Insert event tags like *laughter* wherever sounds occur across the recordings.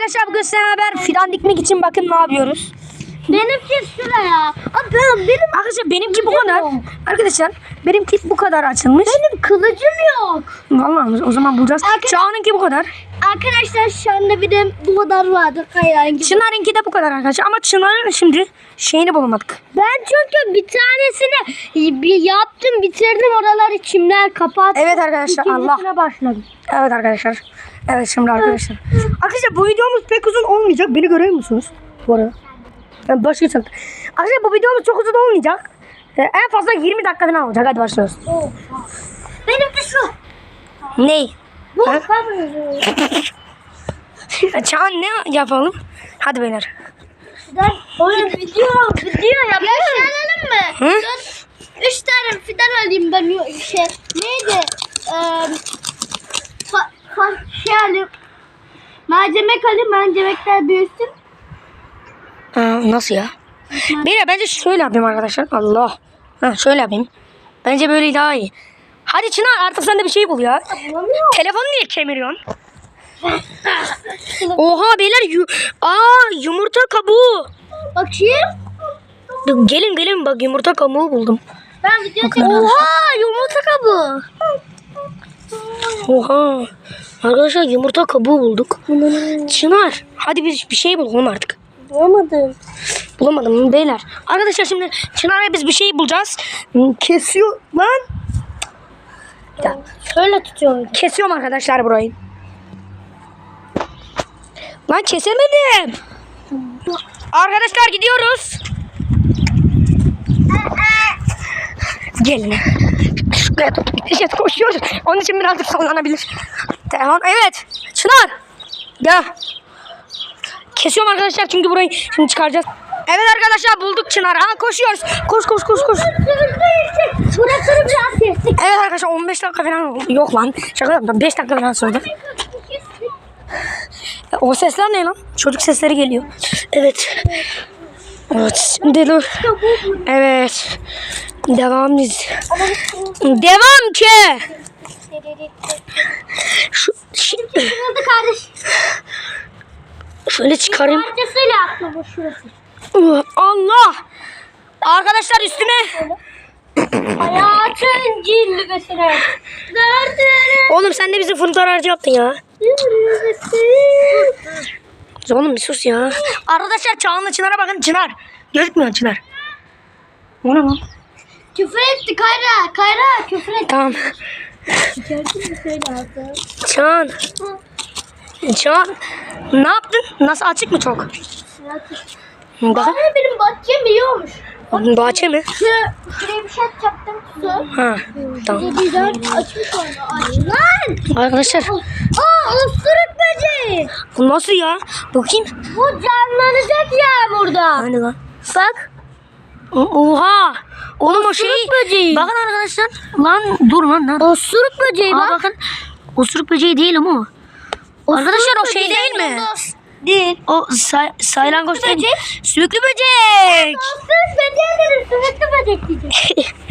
arkadaşlar bugün size haber fidan dikmek için bakın ne yapıyoruz. Benimki şuraya. Abi benim, benim Arkadaşlar benimki bu kadar. Arkadaşlar benimki bu kadar açılmış. benim kılıcım yok. Vallahi o zaman bulacağız. Çağan'ınki bu kadar. Arkadaşlar şu anda bir de bu kadar vardı kayrangi. Çınar'ınki de bu kadar arkadaşlar. Ama Çınar'ın şimdi şeyini bulamadık. Ben çünkü bir tanesini bir yaptım bitirdim oraları çimler kapattım. Evet arkadaşlar Allah. Başladım. Evet arkadaşlar. Evet şimdi arkadaşlar. Arkadaşlar bu videomuz pek uzun olmayacak. Beni görüyor musunuz? Bu arada. Ben başka çok. Arkadaşlar bu videomuz çok uzun olmayacak. Ee, en fazla 20 dakika falan olacak. Hadi başlıyoruz. Benimki şu. Ney? Bu. Ha? *laughs* Çağan ne yapalım? Hadi beyler. Fidan. Oğlum video video yapalım. Yaşlanalım mı? Hı? Dur. Üç tane fidan alayım ben yo- şey neydi? Ee, şey alayım. Mercimek alayım mercimekler büyüsün. Aa, nasıl ya? Beyler bence şöyle yapayım arkadaşlar. Allah. Ha, şöyle yapayım. Bence böyle daha iyi. Hadi Çınar artık sen de bir şey bul ya. Bulamıyorum. Telefonu niye kemiriyorsun? Oha beyler yu Aa yumurta kabuğu. Bakayım. Dur, Gelin gelin bak yumurta kabuğu buldum. Ben video. Oha yumurta kabuğu. Oha. Arkadaşlar yumurta kabuğu bulduk. Çınar hadi biz bir şey bulalım artık. Bulamadım. Bulamadım beyler. Arkadaşlar şimdi Çınar'a biz bir şey bulacağız. Kesiyor lan. Bir. Şöyle tutuyorum. Kesiyorum arkadaşlar burayı. Lan kesemedim. Arkadaşlar gidiyoruz. Gelin. Şuraya tut. Evet, koşuyoruz. Onun için birazcık sallanabilir. Tamam. Evet. Çınar. Gel. Kesiyorum arkadaşlar çünkü burayı şimdi çıkaracağız. Evet arkadaşlar bulduk Çınar. Ha koşuyoruz. Koş koş koş koş. Burasını biraz kestik. Evet arkadaşlar 15 dakika falan oldu. Yok lan. Şaka yaptım. 5 dakika falan sürdü. O sesler ne lan? Çocuk sesleri geliyor. Evet. Evet. Şimdi dur. Evet. Devam biz. Devam ki. Şu, şi- Kırıldı kardeş. şöyle çıkarayım. Parçasıyla attı bu şurası. Allah. Arkadaşlar üstüme. Hayatın cilvesine. Oğlum sen de bizi fıntar harcı yaptın ya. Oğlum bir sus ya. Arkadaşlar Çağan'la Çınar'a bakın Çınar. Gözükmüyor Çınar. O ne lan? Küfür etti Kayra. Kayra küfür etti. Tamam. Gördün mü. Çağan. Ne yaptın? Nasıl açık mı çok? Bakın. Bana benim bahçem biliyormuş. Bahçe mi? Şu şuraya bir şey çaktım su. Ha. Tamam. Güzel açmış onu. Lan! Arkadaşlar. Aa ısırık böceği. Bu nasıl ya? Bakayım. Bu canlanacak ya burada. Hani lan? Bak. Oha. Oğlum o şey. böceği. Bakın arkadaşlar. Lan dur lan. lan. Osuruk böceği Aa, bak. bakın. Osuruk böceği değil ama o. Arkadaşlar o şey değil mi? Değil. O say saylangoç değil. böcek. Sümüklü böcek. Osuruk böceği dedim. Sümüklü böcek diyecek. *laughs*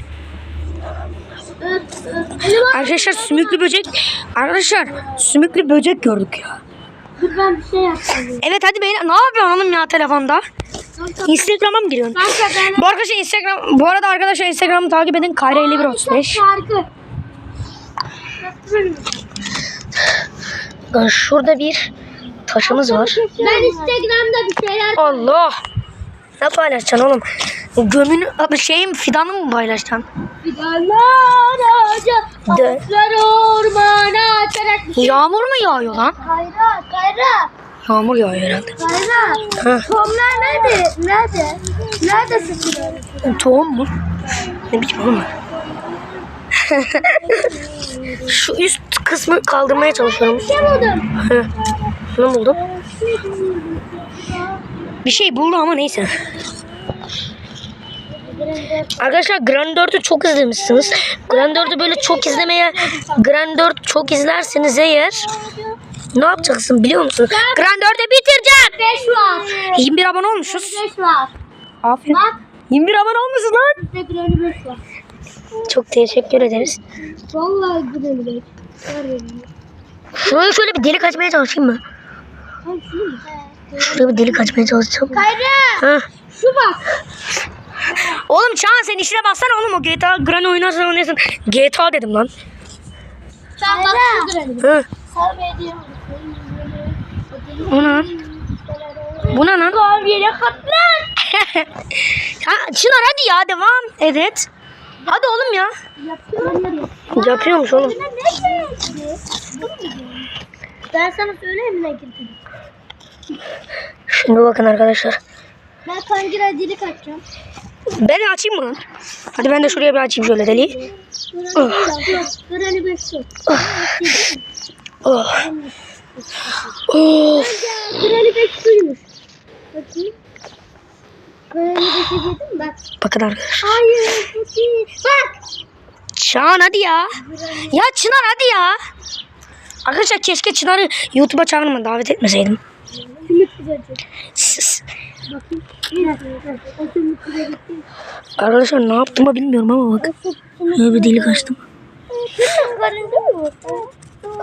Arkadaşlar sümüklü böcek. Arkadaşlar sümüklü böcek gördük ya. Dur ben bir şey yapayım. Evet hadi beyler ne yapıyorsun hanım ya telefonda? Instagram'a mı giriyorsun? Bu arkadaşlar Instagram bu arada arkadaşlar Instagram'ı takip edin. Kayra 5135. Şarkı. Şurada bir taşımız var. Ben Instagram'da bir şeyler Allah. Ne paylaşacaksın oğlum? Gömünü şeyim fidanı mı paylaşacaksın? Fidanlar ağaca, ağaçlar ormana açarak. Yağmur mu yağıyor lan? Kayra, Kayra, Yağmur yağıyor herhalde. Kayra. Ha. Tomlar nerede? Nerede? Neredesin sen? Tohum mu? Ne biçim oğlum? *laughs* Şu üst kısmı kaldırmaya çalışıyorum. Bir şey buldum. Ne buldum? Bir şey buldu ama neyse. Arkadaşlar Grand 4'ü çok izlemişsiniz. Grand 4'ü böyle çok izlemeye Grand 4 çok izlerseniz eğer ne yapacaksın biliyor musun? Grand 4'ü bitireceğim. 5 var. 21 abone olmuşuz. 5 var. Aferin. Bak. 21 abone olmuşuz lan. Bizde 5 var. Çok teşekkür ederiz. Vallahi güzel bir. Şuraya şöyle bir delik açmaya çalışayım mı? Şuraya bir delik açmaya çalışacağım. Kayra. Ha. Şu bak. Oğlum Çağan sen işine baksana oğlum o GTA Granny oynarsan oynasın. GTA dedim lan. Sen bak şudur hani. Hı. Bu ne? Bu ne lan? Kavgaya katlan. *laughs* Çınar hadi ya devam. Evet. Hadi oğlum ya. Yapıyormuş oğlum. Ben sana söyleyeyim ne getirdim? Şimdi bakın arkadaşlar. Ben kancıra dili kaçacağım. Ben açayım mı lan? Hadi ben de şuraya bir açayım şöyle deliği. Granny beşik. Oh. Of. Beşik suymuş. Bakayım. Bak. Bakın arkadaşlar. Hayır. Bak. Çağan hadi ya. Ya Çınar hadi ya. Arkadaşlar keşke Çınar'ı YouTube'a çağırma davet etmeseydim. Arkadaşlar ne yaptığımı bilmiyorum ama bak. Şöyle bir delik açtım. Kızım karınca mı bu?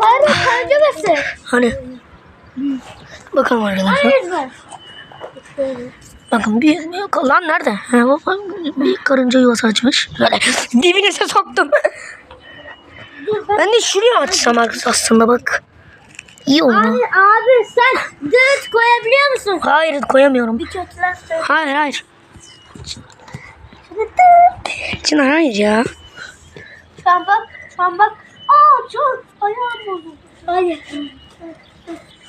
Karı karınca mısın? Hani. Bakalım arkadaşlar. Hayır var. Bakın bir, bir lan nerede? Ha, bak, bir karınca yuvası açmış. Böyle dibine soktum. ben de şuraya açsam aslında bak. İyi oldu. Abi, abi sen düt koyabiliyor musun? Hayır koyamıyorum. Bir kötüler söyle. Hayır hayır. Çınar hayır ya. Şu an bak, şu an bak. Aa çok ayağım bozuldu. Hayır.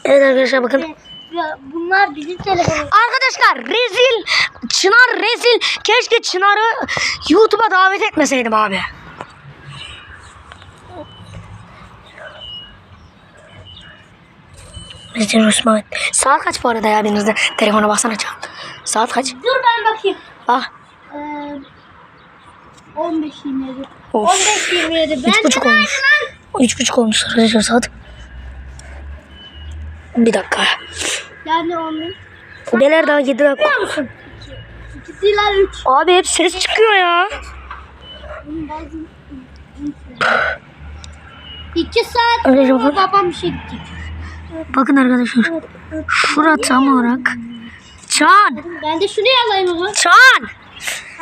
Evet arkadaşlar bakın. Ya bunlar bizim telefonumuz. Arkadaşlar rezil. Çınar rezil. Keşke Çınar'ı YouTube'a davet etmeseydim abi. Rezil Osman. Saat kaç bu arada ya birinizde? Telefona baksana çal. Saat kaç? Dur ben bakayım. Bak. Ee, 15 27. Of. 15 27. Ben Üç buçuk olmuş. Üç buçuk olmuş arkadaşlar saat. Bir dakika. Yani 15. Neler daha yedi dakika. Biliyor musun? İkisiler 3. Abi hep ses çıkıyor ya. İki saat Öyle sonra babam işe gidecek. Bakın arkadaşlar. Şura tam olarak. Çağan. Ben de şunu yalayayım o zaman. Çağan.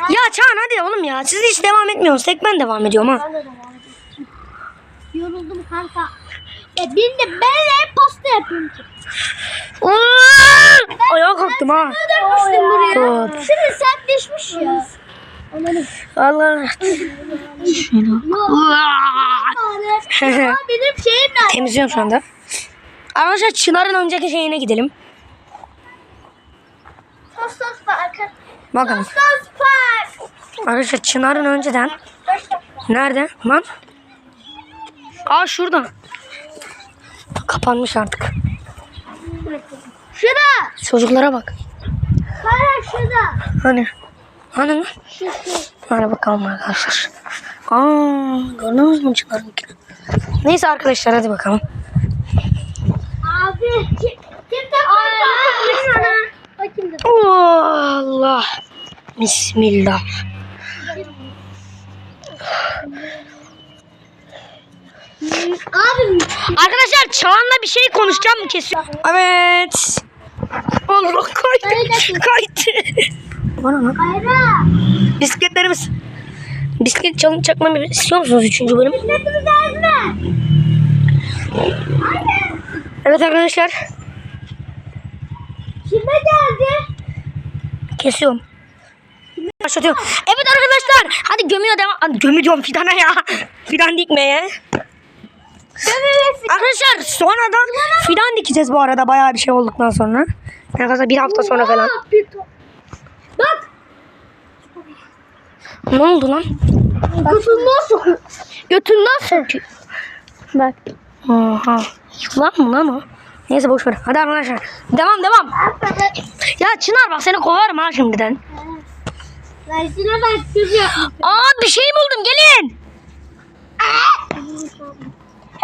Ya Çağan hadi oğlum ya. Siz hiç devam etmiyorsunuz. Tek ben devam ediyorum ha. Ben de devam edeyim. Yoruldum kanka. Ya bir de ben pasta yapıyorum ki. Ayağa kalktım ha. Dönmüştüm buraya. Top. Şimdi sertleşmiş ya. Allah. Şöyle. Benim şeyim nerede? Temizliyorum şu anda. Arkadaşlar Çınar'ın önceki şeyine gidelim. Tostos Park. Bakın. Tostos Park. Arkadaşlar Çınar'ın önceden. Nerede? Lan. Aa şurada. Kapanmış artık. Şurada. Çocuklara bak. Hayır şurada. Hani? Hani lan? Şu şu. Hadi bakalım arkadaşlar. Aa, gördünüz mü Çınar'ınkini? Neyse arkadaşlar hadi bakalım. Abi. Kim, kim de? Bakayım Allah. Bismillah. Abi. Arkadaşlar Çağan'la bir şey konuşacağım mı kesiyor? Evet. Allah kaydı. Kaydı. Bana. Kayra. Bisikletlerimiz. Bisiklet çalın çakmamı istiyor musunuz 3. bölüm? Evet arkadaşlar. Kime geldi? Kesiyorum. Başlatıyorum. Evet arkadaşlar. Hadi gömüyor devam. Gömü diyorum fidana ya. Fidan dikmeye. Arkadaşlar sonradan fidan dikeceğiz bu arada bayağı bir şey olduktan sonra. Arkadaşlar bir hafta sonra falan. Bak. Ne oldu lan? Götünden sokuyor. Götünden sokuyor. Bak. Oha. Yılan mı lan o? Neyse boş ver. Hadi arkadaşlar. Devam devam. Ya Çınar bak seni kovarım ha şimdiden. Kız yapmış. Aa bir şey buldum gelin.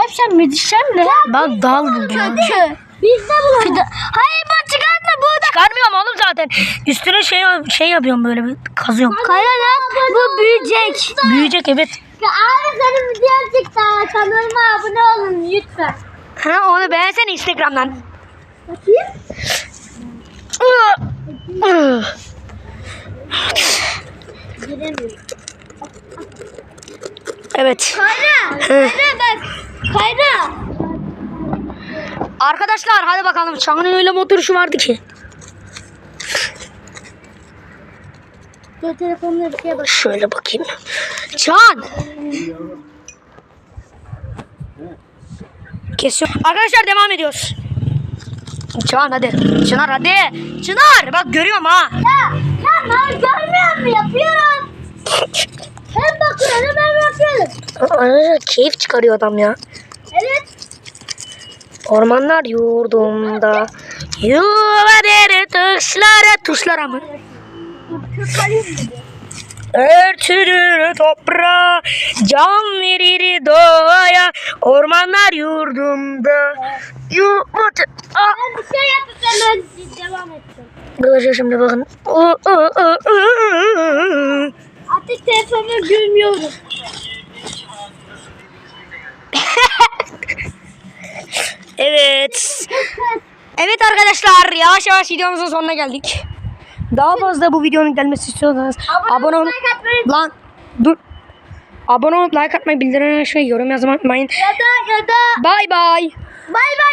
Hep sen müdişenle. Bak dal buldum. Kötü. Biz de bulalım. Hayır bak çıkartma burada. Çıkarmıyorum oğlum zaten. Üstüne şey şey yapıyorum böyle bir kazıyorum. Kaya ne? Bu büyüyecek. Büyüyecek evet. Ya abi senin video çıktı. Kanalıma abone olun lütfen. Ha onu beğensene Instagram'dan. Bakayım. Evet. Kayra bak. Kayra. Arkadaşlar hadi bakalım. Çağının öyle motoru şu vardı ki. Dur telefonuna bir şeye bak. Şöyle bakayım. Çağan. Kesiyor. Arkadaşlar devam ediyoruz. Çağan hadi. Çınar hadi. Çınar bak görüyorum ha. Ya, ya ben görmüyor mu? Yapıyorum. *laughs* Hem bakıyorum hem yapıyorum. Arkadaşlar keyif çıkarıyor adam ya. Ormanlar yurdumda. Yuvaları tuşlara tuşlara mı? Örtülür toprağa, can verir doğaya, ormanlar yurdumda. Yuvut. Ben bir şey yapıp hemen devam edeceğim. Arkadaşlar şimdi bakın. Artık telefonu görmüyorum. *laughs* Evet. Evet arkadaşlar yavaş yavaş videomuzun sonuna geldik. Daha fazla bu videonun gelmesi istiyorsanız abone like atmayı- Lan dur. Abone olup like atmayı, bildirim açmayı, yorum yazmayı unutmayın. Ya da ya da Bye bye. bay bay.